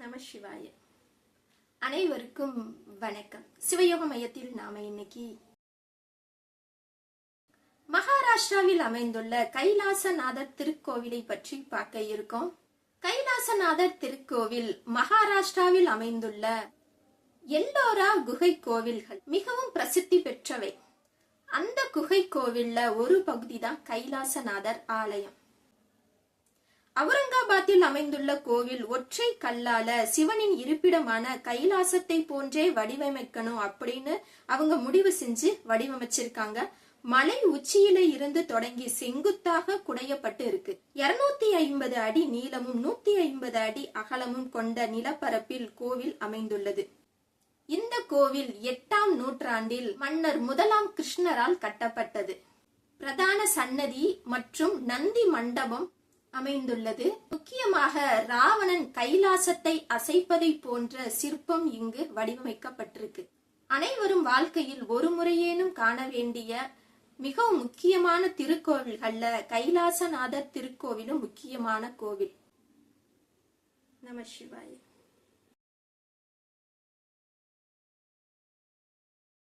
நம சிவாய. அனைவருக்கும் வணக்கம். சிவயோக மையத்தில் நாம இன்னைக்கு மகாராஷ்டிராவில் அமைந்துள்ள கைலாசநாதர் திருக்கோவிலை பற்றி பார்க்க இருக்கோம். கைலாசநாதர் திருக்கோவில் மகாராஷ்டிராவில் அமைந்துள்ள எல்லோரா குகை கோவில்கள் மிகவும் பிரசித்தி பெற்றவை. அந்த குகை கோவில்ல ஒரு பகுதி தான் கைலாசநாதர் ஆலயம். அவுரங்காபாத்தில் அமைந்துள்ள கோவில் ஒற்றை கல்லால சிவனின் இருப்பிடமான கைலாசத்தை போன்றே வடிவமைக்கணும் அப்படின்னு அவங்க முடிவு செஞ்சு வடிவமைச்சிருக்காங்க. மலை உச்சியில இருந்து தொடங்கி செங்குத்தாக குடையப்பட்டு இருக்கு. இருநூத்தி ஐம்பது அடி நீளமும் நூத்தி ஐம்பது அடி அகலமும் கொண்ட நிலப்பரப்பில் கோவில் அமைந்துள்ளது. இந்த கோவில் எட்டாம் நூற்றாண்டில் மன்னர் முதலாம் கிருஷ்ணரால் கட்டப்பட்டது. பிரதான சன்னதி மற்றும் நந்தி மண்டபம் அமைந்துள்ளது. முக்கியமாக ராவணன் கைலாசத்தை அசைப்பதை போன்ற சிற்பம் இங்கு வடிவமைக்கப்பட்டிருக்கு. அனைவரும் வாழ்க்கையில் ஒரு முறையேனும் காண வேண்டிய மிகவும் முக்கியமான திருக்கோவில்கள்ல கைலாசநாதர் திருக்கோவிலும் முக்கியமான கோவில். நம சிவாய.